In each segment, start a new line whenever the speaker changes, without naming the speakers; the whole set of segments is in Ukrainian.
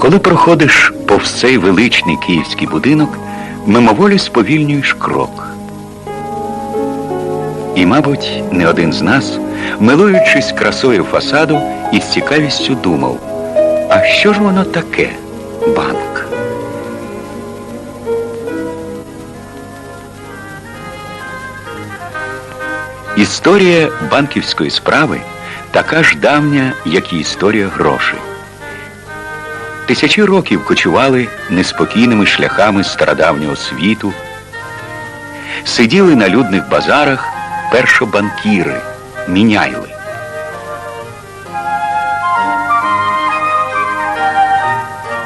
Коли проходиш повз цей величний київський будинок, мимоволі сповільнюєш крок. І, мабуть, не один з нас, милуючись красою фасаду, із цікавістю думав, а що ж воно таке, банк? Історія банківської справи така ж давня, як і історія грошей. Тисячі років кочували неспокійними шляхами стародавнього світу, сиділи на людних базарах першобанкіри, міняйли.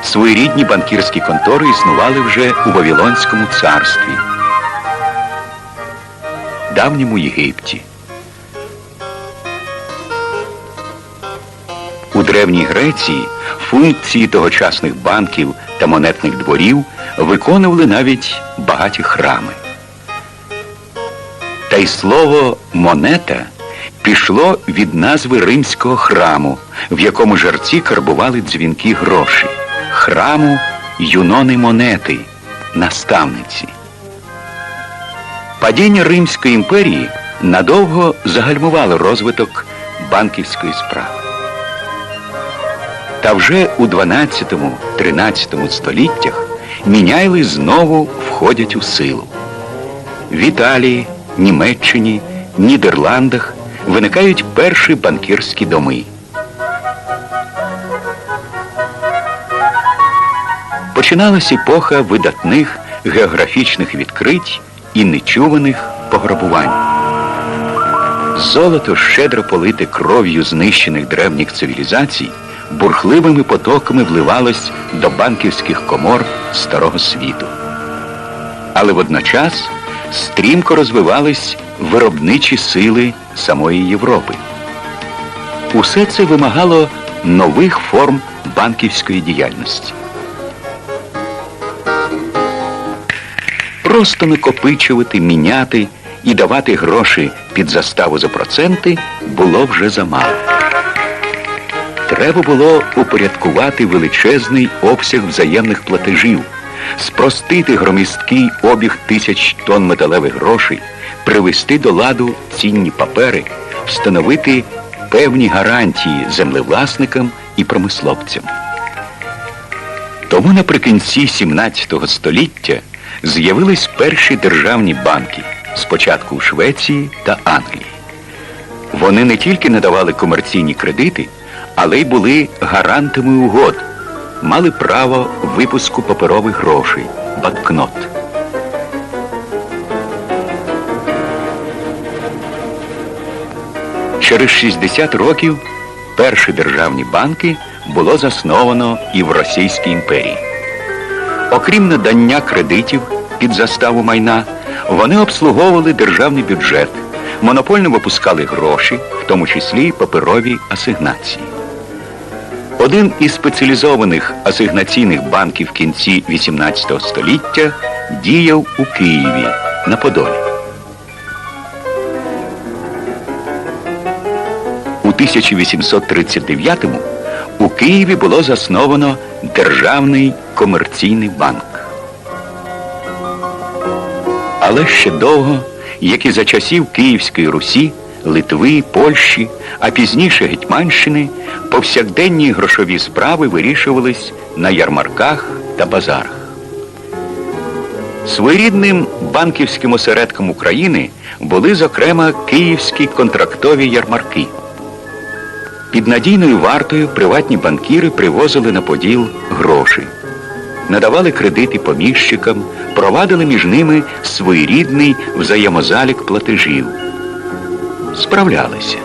Своєрідні банкірські контори існували вже у Вавилонському царстві, давньому Єгипті. Древній Греції функції тогочасних банків та монетних дворів виконували навіть багаті храми. Та й слово монета пішло від назви римського храму, в якому жарці карбували дзвінки гроші, храму юнони монети, наставниці. Падіння Римської імперії надовго загальмувало розвиток банківської справи. Та вже у 12-13 століттях міняйли знову входять у силу. В Італії, Німеччині, Нідерландах виникають перші банкірські доми. Починалась епоха видатних географічних відкрить і нечуваних пограбувань. Золото щедро полите кров'ю знищених древніх цивілізацій бурхливими потоками вливалось до банківських комор Старого світу. Але водночас стрімко розвивались виробничі сили самої Європи. Усе це вимагало нових форм банківської діяльності. Просто накопичувати, міняти і давати гроші під заставу за проценти було вже замало. Треба було упорядкувати величезний обсяг взаємних платежів, спростити громісткий обіг тисяч тонн металевих грошей, привести до ладу цінні папери, встановити певні гарантії землевласникам і промисловцям. Тому наприкінці 17 століття з'явились перші державні банки, спочатку в Швеції та Англії. Вони не тільки надавали комерційні кредити, але й були гарантами угод, мали право випуску паперових грошей, банкнот. Через 60 років перші державні банки було засновано і в Російській імперії. Окрім надання кредитів під заставу майна, вони обслуговували державний бюджет, монопольно випускали гроші, в тому числі паперові асигнації. Один із спеціалізованих асигнаційних банків кінці 18 століття діяв у Києві на Подолі. У 1839-му у Києві було засновано Державний комерційний банк. Але ще довго, як і за часів Київської Русі, Литви, Польщі, а пізніше Гетьманщини, повсякденні грошові справи вирішувались на ярмарках та базарах. Своєрідним банківським осередком України були, зокрема, київські контрактові ярмарки. Під надійною вартою приватні банкіри привозили на поділ гроші, надавали кредити поміщикам, провадили між ними своєрідний взаємозалік платежів. Справлялися.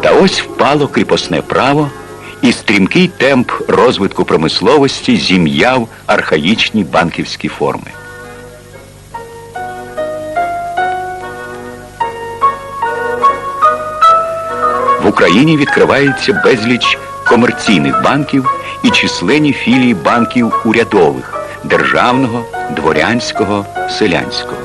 Та ось впало кріпосне право, і стрімкий темп розвитку промисловості зім'яв архаїчні банківські форми. В Україні відкривається безліч комерційних банків і численні філії банків урядових державного, дворянського, селянського.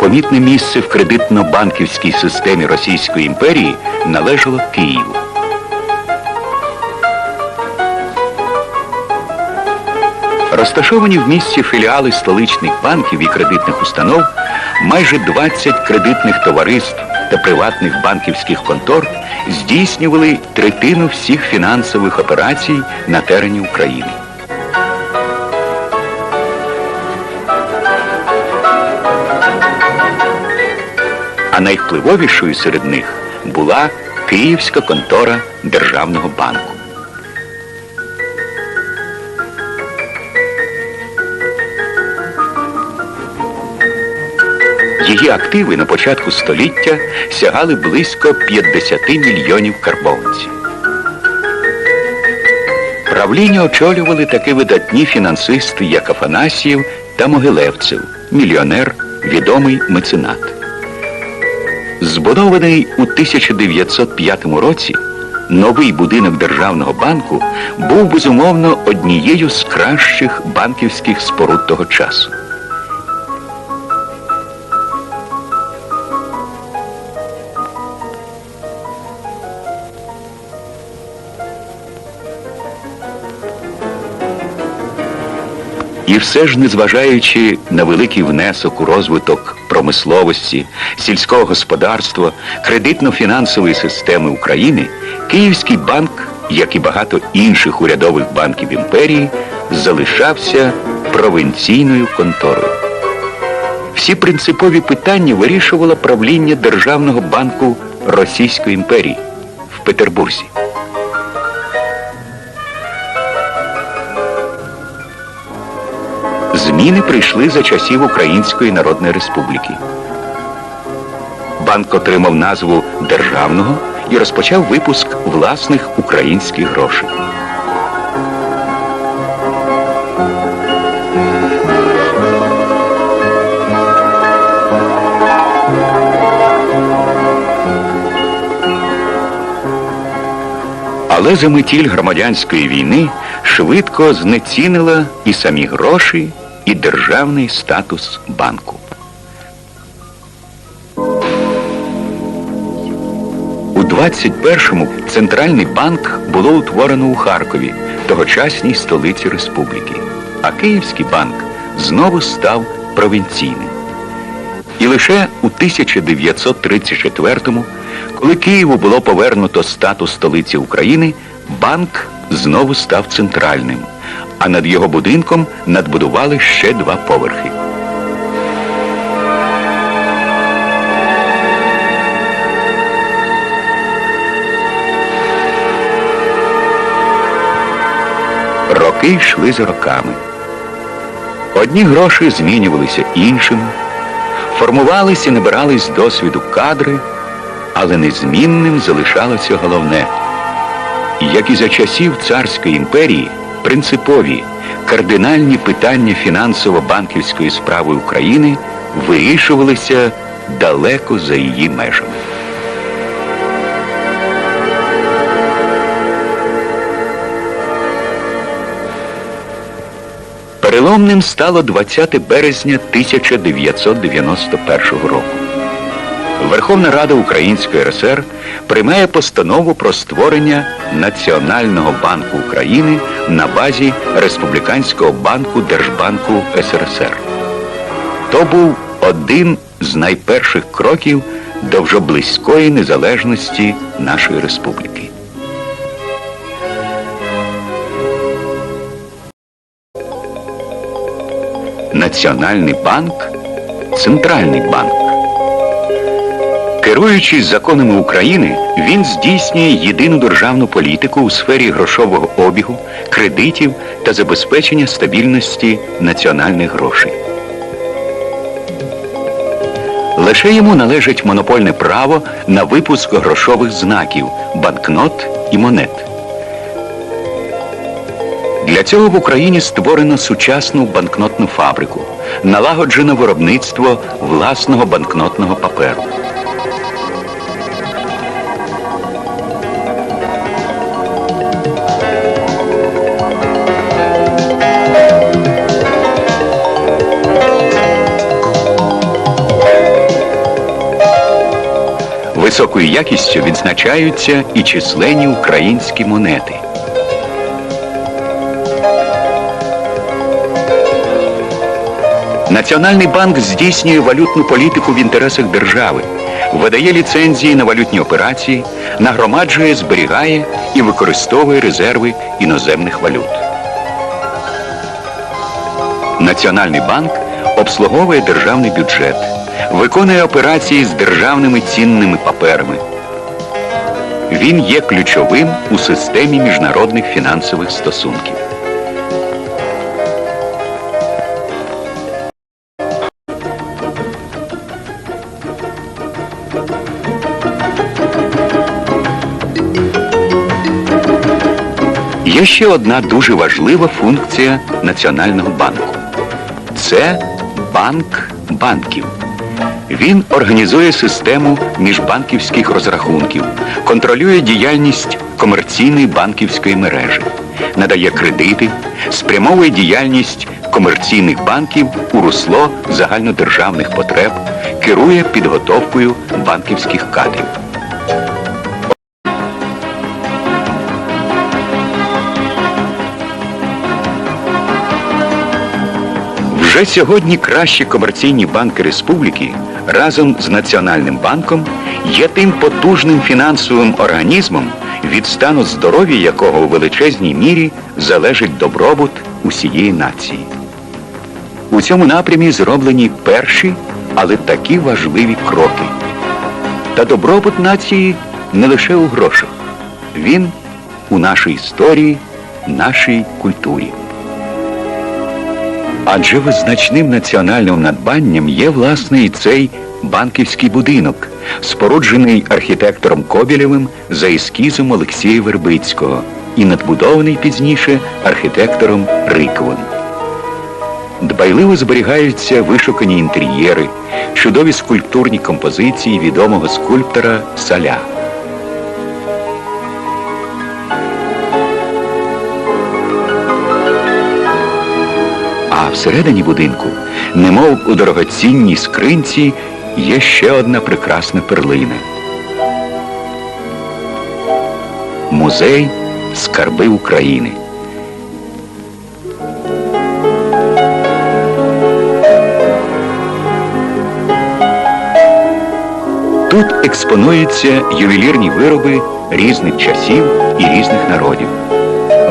Помітне місце в кредитно-банківській системі Російської імперії належало Києву. Розташовані в місті філіали столичних банків і кредитних установ, майже 20 кредитних товариств та приватних банківських контор здійснювали третину всіх фінансових операцій на терені України. А найвпливовішою серед них була Київська контора Державного банку. Її активи на початку століття сягали близько 50 мільйонів карбованців. Правління очолювали такі видатні фінансисти, як Афанасієв та Могилевцев, мільйонер, відомий меценат. Збудований у 1905 році, новий будинок Державного банку був безумовно однією з кращих банківських споруд того часу. І все ж, незважаючи на великий внесок у розвиток промисловості, сільського господарства, кредитно-фінансової системи України, Київський банк, як і багато інших урядових банків імперії, залишався провінційною конторою. Всі принципові питання вирішувало правління Державного банку Російської імперії в Петербурзі. Зміни прийшли за часів Української Народної Республіки. Банк отримав назву Державного і розпочав випуск власних українських грошей. Але заметіль громадянської війни швидко знецінила і самі гроші, і державний статус банку. У 21-му Центральний банк було утворено у Харкові, тогочасній столиці республіки. А Київський банк знову став провінційним. І лише у 1934-му, коли Києву було повернуто статус столиці України, банк знову став центральним, а над його будинком надбудували ще два поверхи. Роки йшли за роками. Одні гроші змінювалися іншими, формувалися і набирались досвіду кадри, але незмінним залишалося головне. Як і за часів царської імперії, принципові, кардинальні питання фінансово-банківської справи України вирішувалися далеко за її межами. Переломним стало 20 березня 1991 року. Верховна Рада Української РСР приймає постанову про створення Національного банку України на базі Республіканського банку Держбанку СРСР. То був один з найперших кроків до вже близької незалежності нашої республіки. Національний банк центральний банк. Керуючись законами України, він здійснює єдину державну політику у сфері грошового обігу, кредитів та забезпечення стабільності національних грошей. Лише йому належить монопольне право на випуск грошових знаків, банкнот і монет. Для цього в Україні створено сучасну банкнотну фабрику, налагоджено виробництво власного банкнотного паперу. Високою якістю відзначаються і численні українські монети. Національний банк здійснює валютну політику в інтересах держави, видає ліцензії на валютні операції, нагромаджує, зберігає і використовує резерви іноземних валют. Національний банк обслуговує державний бюджет, виконує операції з державними цінними паперами. Він є ключовим у системі міжнародних фінансових стосунків. Є ще одна дуже важлива функція Національного банку. Це банк банків. Він організує систему міжбанківських розрахунків, контролює діяльність комерційної банківської мережі, надає кредити, спрямовує діяльність комерційних банків у русло загальнодержавних потреб, керує підготовкою банківських кадрів. Вже сьогодні кращі комерційні банки республіки разом з Національним банком є тим потужним фінансовим організмом, від стану здоров'я якого у величезній мірі залежить добробут усієї нації. У цьому напрямі зроблені перші, але такі важливі кроки. Та добробут нації не лише у грошах. Він у нашій історії, нашій культурі. Адже визначним національним надбанням є власне і цей банківський будинок, споруджений архітектором Кобілєвим за ескізом Олексія Вербицького і надбудований пізніше архітектором Риковим. Дбайливо зберігаються вишукані інтер'єри, чудові скульптурні композиції відомого скульптора Саля. Всередині будинку, немов у дорогоцінній скринці, є ще одна прекрасна перлина. Музей Скарби України. Тут експонуються ювелірні вироби різних часів і різних народів.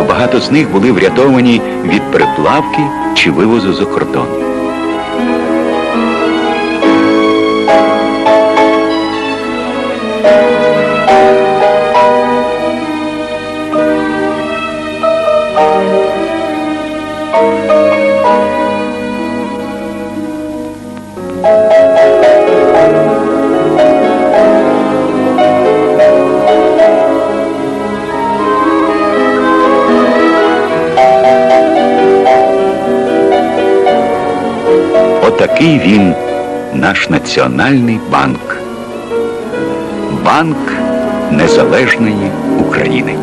Багато з них були врятовані від переплавки чи вивозу за кордон. Отакий він, наш національний банк. Банк Незалежної України.